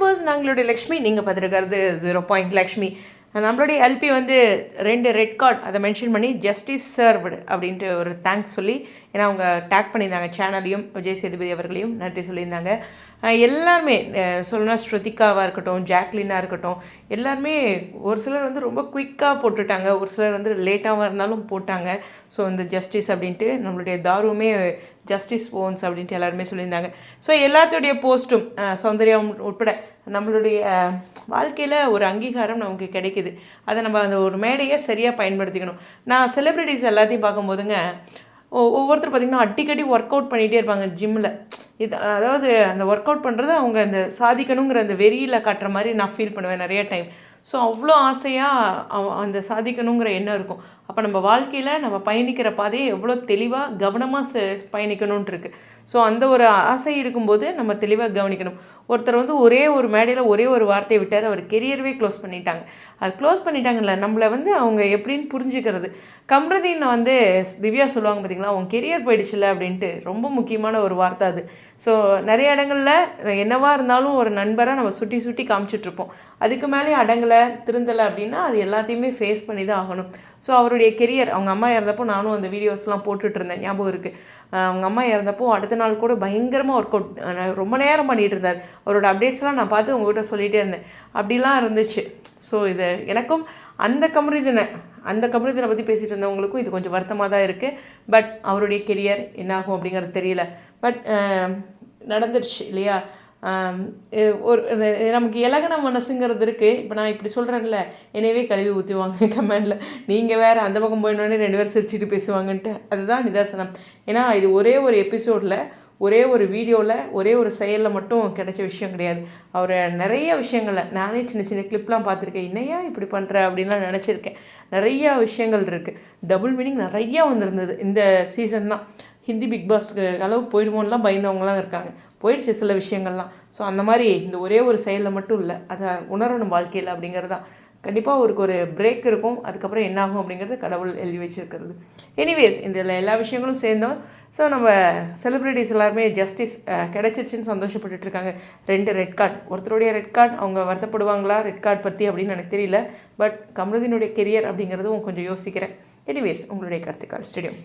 Viewers நாங்களுடைய Lakshmi நீங்கள் பார்த்துருக்கிறது zero point Lakshmi. நம்மளுடைய LP வந்து ரெண்டு ரெட் கார்டு அதை மென்ஷன் பண்ணி ஜஸ்டிஸ் சர்வ்டு அப்படின்ட்டு ஒரு தேங்க்ஸ் சொல்லி ஏன்னா அவங்க டேக் பண்ணியிருந்தாங்க சேனலையும் விஜய் சேதுபதி அவர்களையும் நன்றி சொல்லியிருந்தாங்க. எல்லாருமே சொல்லணும்னா ஸ்ருதிகாவாக இருக்கட்டும் ஜாக்லினாக இருக்கட்டும் எல்லாருமே ஒரு சிலர் வந்து ரொம்ப குயிக்காக போட்டுட்டாங்க. ஒரு சிலர் வந்து லேட்டாக இருந்தாலும் போட்டாங்க. ஸோ இந்த ஜஸ்டிஸ் அப்படின்ட்டு நம்மளுடைய தாருமே ஜஸ்டிஸ் போன்ஸ் அப்படின்ட்டு எல்லாருமே சொல்லியிருந்தாங்க. ஸோ எல்லாத்துடைய போஸ்ட்டும் சௌந்தர்யம் உட்பட நம்மளுடைய வாழ்க்கையில் ஒரு அங்கீகாரம் நமக்கு கிடைக்குது. அதை நம்ம அந்த ஒரு மேடையை சரியாக பயன்படுத்திக்கணும். நான் செலிப்ரிட்டிஸ் எல்லாத்தையும் பார்க்கும்போதுங்க ஒ- ஒவ்வொருத்தர் பார்த்திங்கன்னா அடிக்கடி ஒர்க் அவுட் பண்ணிகிட்டே இருப்பாங்க ஜிம்மில் இது அதாவது அந்த ஒர்க் அவுட் பண்ணுறது அவங்க அந்த சாதிக்கணுங்கிற அந்த வெறியில் காட்டுற மாதிரி நான் ஃபீல் பண்ணுவேன் நிறைய டைம் ஸோ அவ்வளோ ஆசையாக அந்த சாதிக்கணுங்கிற எண்ணம் இருக்கும். அப்போ நம்ம வாழ்க்கையில் நம்ம பயணிக்கிற பாதையை எவ்வளோ தெளிவாக கவனமாக செ பயணிக்கணுன்ட்டு ஸோ அந்த ஒரு ஆசை இருக்கும்போது நம்ம தெளிவாக கவனிக்கணும். ஒருத்தர் வந்து ஒரே ஒரு மேடையில் ஒரே ஒரு வார்த்தையை விட்டார் அவர் கெரியர்வே க்ளோஸ் பண்ணிட்டாங்க. அது க்ளோஸ் பண்ணிட்டாங்கல்ல நம்மளை வந்து அவங்க எப்படின்னு புரிஞ்சுக்கிறது. கம்ரதீனை வந்து திவ்யா சொல்லுவாங்க பார்த்தீங்களா அவங்க கெரியர் போயிடுச்சுல அப்படின்ட்டு. ரொம்ப முக்கியமான ஒரு வார்த்தை அது. ஸோ நிறைய இடங்களில் என்னவா இருந்தாலும் ஒரு நண்பராக நம்ம சுட்டி சுட்டி காமிச்சிட்ருப்போம் அதுக்கு மேலே அடங்கலை திருந்தலை அப்படின்னா அது எல்லாத்தையுமே ஃபேஸ் பண்ணி தான் ஆகணும். ஸோ அவருடைய கெரியர் அவங்க அம்மா இறந்தப்போ நானும் அந்த வீடியோஸ்லாம் போட்டுட்டு இருந்தேன் ஞாபகம் இருக்குது அவங்க அம்மா இறந்தப்போ அடுத்த நாள் கூட பயங்கரமாக ஒர்க் அவுட் ரொம்ப நேரம் பண்ணிகிட்டு இருந்தார். அவரோட அப்டேட்ஸ்லாம் நான் பார்த்து உங்ககிட்ட சொல்லிகிட்டே இருந்தேன். அப்படிலாம் இருந்துச்சு. ஸோ இது எனக்கும் அந்த கமரிதினை அந்த கமரிதினை பற்றி பேசிகிட்டு இருந்தவங்களுக்கும் இது கொஞ்சம் வருத்தமாக தான் இருக்குது பட் அவருடைய கெரியர் என்னாகும் அப்படிங்கிறது தெரியல. பட் நடந்துடுச்சு இல்லையா? ஒரு நமக்கு இலகன மனசுங்கிறது இருக்குது இப்போ நான் இப்படி சொல்கிறேன்ல என்னையவே கழுவி ஊற்றுவாங்க கமெண்டில். நீங்கள் வேறு அந்த பக்கம் போயினோடனே ரெண்டு பேரும் சிரிச்சிட்டு பேசுவாங்கன்ட்டு. அதுதான் நிதர்சனம். ஏன்னா இது ஒரே ஒரு எபிசோடில் ஒரே ஒரு வீடியோவில் ஒரே ஒரு செயலில் மட்டும் கிடைச்ச விஷயம் கிடையாது. அவர் நிறைய விஷயங்களில் நானே சின்ன சின்ன கிளிப்லாம் பார்த்துருக்கேன். என்னையா இப்படி பண்ணுற அப்படின்லாம் நினச்சிருக்கேன். நிறையா விஷயங்கள் இருக்குது டபுள் மீனிங் நிறையா வந்திருந்தது இந்த சீசன் தான். ஹிந்தி பிக் பாஸ்க்கு அளவு போயிடுமோன்னெலாம் பயந்தவங்கலாம் இருக்காங்க. போயிடுச்சு சில விஷயங்கள்லாம். ஸோ அந்த மாதிரி இந்த ஒரே ஒரு செயலில் மட்டும் இல்லை அதை உணரணும் வாழ்க்கையில் அப்படிங்கிறது தான். கண்டிப்பாக அவருக்கு ஒரு பிரேக் இருக்கும் அதுக்கப்புறம் என்ன ஆகும் அப்படிங்கிறது கடவுள் எழுதி வச்சிருக்கிறது. எனிவேஸ் இதில் எல்லா விஷயங்களும் சேர்ந்தோம். ஸோ நம்ம செலிப்ரிட்டிஸ் எல்லாருமே ஜஸ்டிஸ் கிடச்சிருச்சுன்னு சந்தோஷப்பட்டுட்ருக்காங்க ரெண்டு ரெட் கார்டு ஒருத்தருடைய ரெட் கார்டு அவங்க வருத்தப்படுவாங்களா ரெட் கார்டு பற்றி அப்படின்னு எனக்கு தெரியல. பட் கமருதீனுடைய கெரியர் அப்படிங்கிறதும் கொஞ்சம் யோசிக்கிறேன். எனிவேஸ் உங்களுடைய கருத்துக்கள் ஸ்டேடியம்